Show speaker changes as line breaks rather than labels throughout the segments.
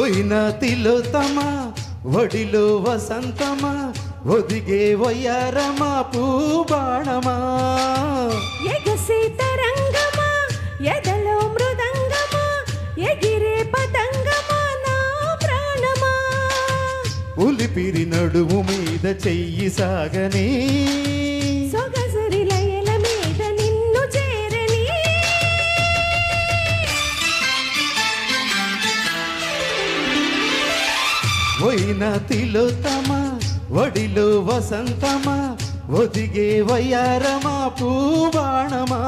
పోయిన తిలోతమా వడిలో వసంతమా ఒదిగే వయ్యారమా పూబాణమా?
ఎగసి తరంగమా ఎదలో మృదంగమా ఎగిరే పతంగమా నా ప్రాణమా?
ఉలిపిరి నడుము మీద చెయ్యి సాగని పోయిన తిలోతమా వడిలో వసంతమా ఒదిగే వయ్యారమా పూబాణమా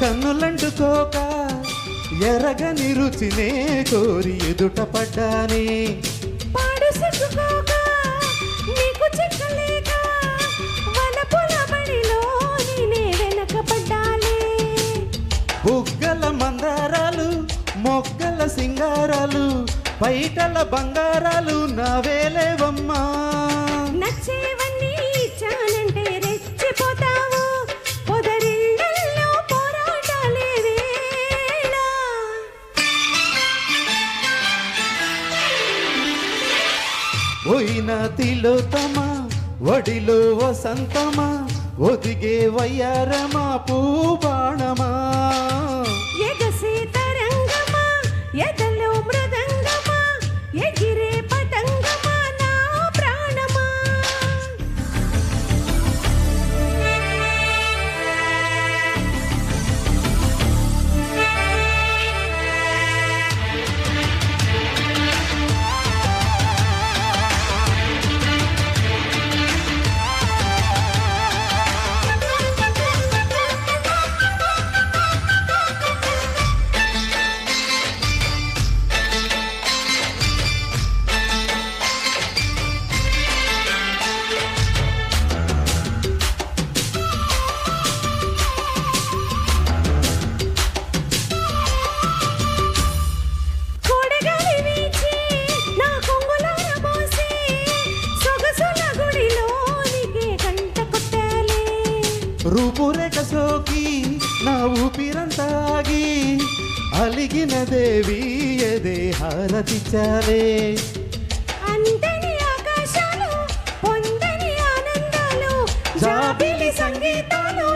కన్నులంటుకోక ఎరగని రుచినే కోరి ఎదుట పడ్డానే. బుగ్గల మందారాలు మొగ్గల సింగారాలు బయటల బంగారాలు నావేలేవమ్మా
నచ్చేవన్నీ ఇచ్చానంటే
పోయిన తిలోతమా వడిలో వసంతమా ఒదిగే వయ్యారమా పూబాణమా? రూపురేఖ సోకి నా ఊపిరంతాగి అలిగిన దేవి ఎదే హారతిచ్చాలే
అంతని ఆకాశాలు పొందని ఆనందాలు
జాబిలి సంగీతాలు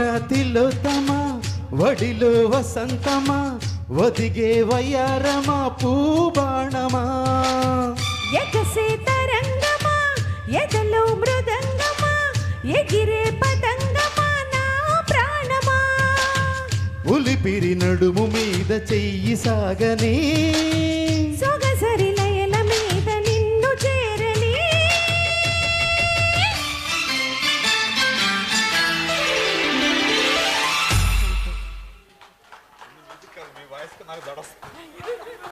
పోయిన తిలోతమా వడిలో వసంతమా ఒదిగే వయ్యారమా పూబాణమా?
ఎగసే తరంగమా ఎదలో మృదంగమా ఎగిరే పతంగమా నా ప్రాణమా?
ఉలిపిరి నడుము మీద చెయ్యి సాగని